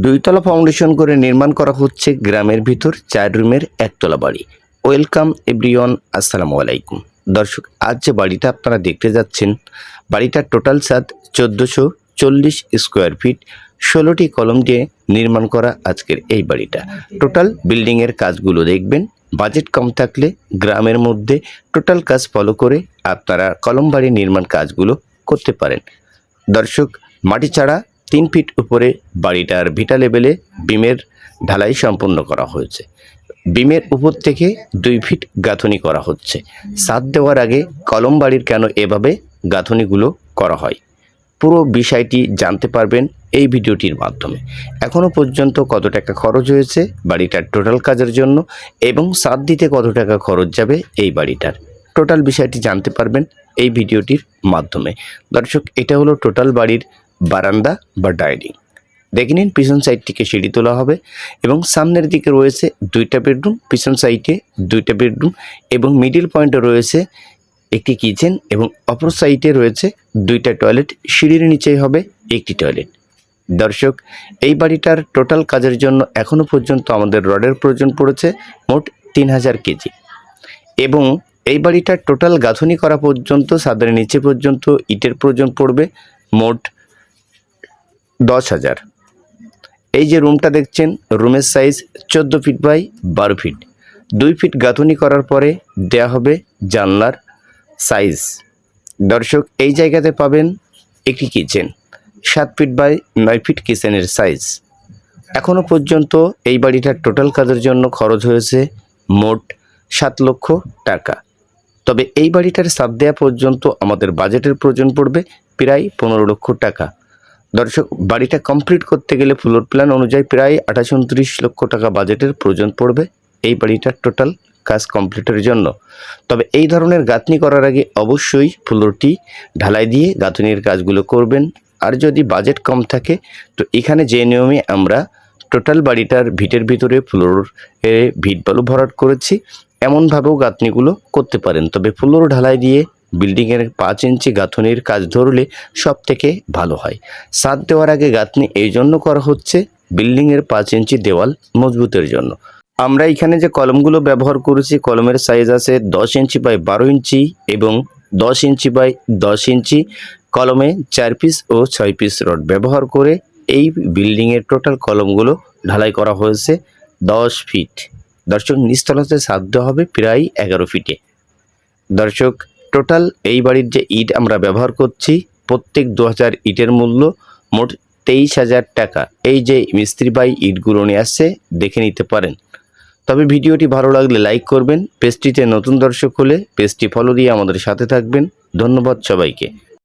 দুইতলা foundation করে নির্মাণ করা হচ্ছে গ্রামের ভিতর, চার রুমের একতলা বাড়ি। ওয়েলকাম এভরিওয়ান, আসসালামু আলাইকুম। দর্শক, আজ যে বাড়িটা আপনারা দেখতে যাচ্ছেন, বাড়িটার টোটাল সাদ চোদ্দোশো চল্লিশ স্কোয়ার ফিট, ষোলোটি কলম দিয়ে নির্মাণ করা আজকের এই বাড়িটা। টোটাল বিল্ডিংয়ের কাজগুলো দেখবেন, বাজেট কম থাকলে গ্রামের মধ্যে টোটাল কাজ ফলো করে আপনারা কলম বাড়ি নির্মাণ কাজগুলো করতে পারেন। দর্শক, মাটি ছাড়া তিন ফিট উপরে বাড়িটার ভিটা লেভেলে বিমের ঢালাই সম্পন্ন করা হয়েছে। বিমের উপর থেকে দুই ফিট গাঁথনি করা হচ্ছে। সাত দেওয়ার আগে কলম বাড়ির কেন এভাবে গাঁথনিগুলো করা হয়? পুরো বিষয়টি জানতে পারবেন এই ভিডিওটির মাধ্যমে। এখনও পর্যন্ত কত টাকা খরচ হয়েছে বাড়িটার টোটাল কাজের জন্য এবং সাত দিতে কত টাকা খরচ যাবে এই বাড়িটার। টোটাল বিষয়টি জানতে পারবেন এই ভিডিওটির মাধ্যমে। দর্শক, এটা হলো টোটাল বাড়ির বারান্দা বা ডাইনিং। দেখে নিন, পিছন সাইড থেকে সিঁড়ি তোলা হবে এবং সামনের দিকে রয়েছে দুইটা বেডরুম, পিছন সাইডে দুইটা বেডরুম এবং মিডিল পয়েন্টে রয়েছে একটি কিচেন এবং অপর সাইডে রয়েছে দুইটা টয়লেট সিঁড়ির নিচেই হবে একটি টয়লেট দর্শক, এই বাড়িটার টোটাল কাজের জন্য এখনও পর্যন্ত আমাদের রডের প্রয়োজন পড়েছে মোট তিন হাজার কেজি। এবং এই বাড়িটার টোটাল গাঁথনি করা পর্যন্ত সাদের নিচে পর্যন্ত, ইটের প্রয়োজন পড়বে মোট দশ হাজার। এই যে রুমটা দেখছেন, রুমের সাইজ চোদ্দ ফিট বাই বারো ফিট দুই ফিট গাঁথনি করার পরে দেয়া হবে জানলার সাইজ দর্শক, এই জায়গাতে পাবেন একটি কিচেন সাত ফিট বাই নয় ফিট কিচেনের সাইজ এখনও পর্যন্ত এই বাড়িটার টোটাল কাজের জন্য খরচ হয়েছে মোট সাত লক্ষ টাকা। তবে এই বাড়িটার সাত দেওয়া পর্যন্ত আমাদের বাজেটের প্রয়োজন পড়বে প্রায় পনেরো লক্ষ টাকা। দর্শক, বাড়িটা কমপ্লিট করতে গেলে ফ্লোর প্ল্যান অনুযায়ী প্রায় আঠাশ উনত্রিশ লক্ষ টাকা বাজেটের প্রয়োজন পড়বে এই বাড়িটার টোটাল কাজ কমপ্লিটের জন্য। তবে এই ধরনের গাঁথনি করার আগে অবশ্যই ফ্লোরটি ঢালাই দিয়ে গাঁথনির কাজগুলো করবেন। আর যদি বাজেট কম থাকে, তো এখানে যে নিয়মে আমরা টোটাল বাড়িটার ভিটের ভিতরে ফ্লোর ভিট বালু ভরাট করেছি, এমনভাবেও গাঁথনিগুলো করতে পারেন। তবে ফ্লোর ঢালাই দিয়ে বিল্ডিংয়ের পাঁচ ইঞ্চি গাঁথনির কাজ ধরলে সব থেকে ভালো হয়। সাত দেওয়ার আগে গাঁথনি এই জন্য করা হচ্ছে, বিল্ডিংয়ের পাঁচ ইঞ্চি দেওয়াল মজবুতের জন্য। আমরা এখানে যে কলমগুলো ব্যবহার করেছি, কলমের সাইজ আছে দশ ইঞ্চি বাই বারো ইঞ্চি এবং দশ ইঞ্চি বাই দশ ইঞ্চি। কলমে চার পিস ও ছয় পিস রড ব্যবহার করে এই বিল্ডিংয়ের টোটাল কলমগুলো ঢালাই করা হয়েছে দশ ফিট দর্শক, নিচতলাতে দেওয়া হবে প্রায় এগারো ফিটে দর্শক টোটাল এই বাড়ির যে ইট আমরা ব্যবহার করছি, প্রত্যেক দু হাজার ইটের মূল্য মোট তেইশ হাজার টাকা। এই যে মিস্ত্রি বাই ইটগুলো নিয়ে আসছে, দেখে নিতে পারেন। তবে ভিডিওটি ভালো লাগলে লাইক করবেন, পেজটিতে নতুন দর্শক হলে পেজটি ফলো দিয়ে আমাদের সাথে থাকবেন। ধন্যবাদ সবাইকে।